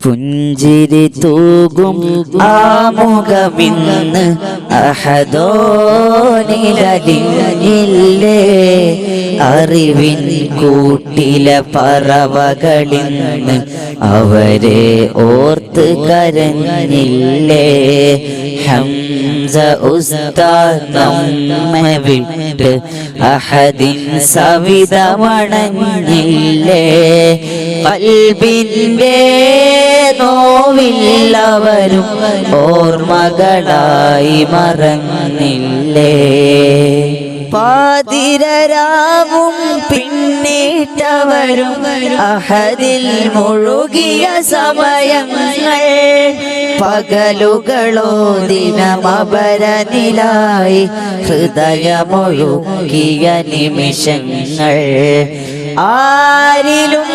പുഞ്ചിരി തൂകും ആമുഖമിന്ന് അഹദോനിലേ അറിവിൻ കൂട്ടിലെ പറവകളിന്ന് അവരെ കരഞ്ഞില്ലേ ഹംസ ഉസ്താദ് അഹദിൻ സവിതമണഞ്ഞില്ലേ കൽബിന്റെ നോവില്ലവരും ഓർമ്മകളായി മറന്നില്ലേ പാതിരരാവും പിന്നിട്ടവരും അഹദിൽ മുഴുകിയ സമയങ്ങൾ. പകലുകളോ ദിനമപരനിലായി ഹൃദയമൊഴുകിയ നിമിഷങ്ങൾ. ആരിലും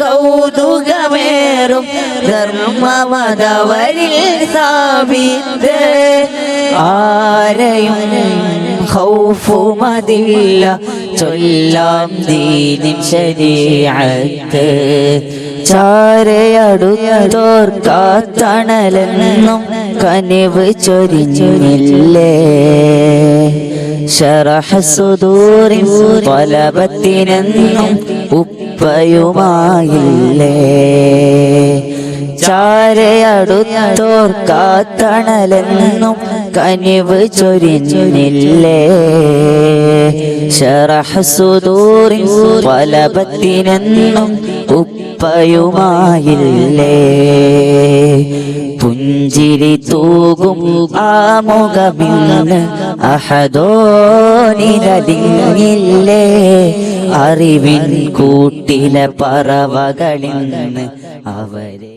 കൗതുകമേറും ധർമ്മമതവരിൽ സ്ഥാപിത്ത് ആരെയും ഹൗഫുമതില്ല ചൊല്ലാം ദീനിൻ ശരീഅത്ത്. ചാരയടുത്തോർ കാത്തണലെന്നും കനിവ് ചൊരിഞ്ഞില്ലേ? ശറഹ സുദൂറിൻ പലപത്തിനെന്നും ഉപ്പയുമായില്ലേ? ചാരയടുത്തോർ കാത്തണലെന്നും കനിവ് ചൊരിഞ്ഞില്ലേ? ശറഹസുദൂറിൻ പലപത്തിനെന്നും ഉപ്പയുമായില്ലേ? പുഞ്ചിരി തൂകും ആമുഖമിന്ന് അഹദോനിരലിങ്ങില്ലേ അറിവിൻ കൂട്ടിലെ പറവകളിൽ അവരെ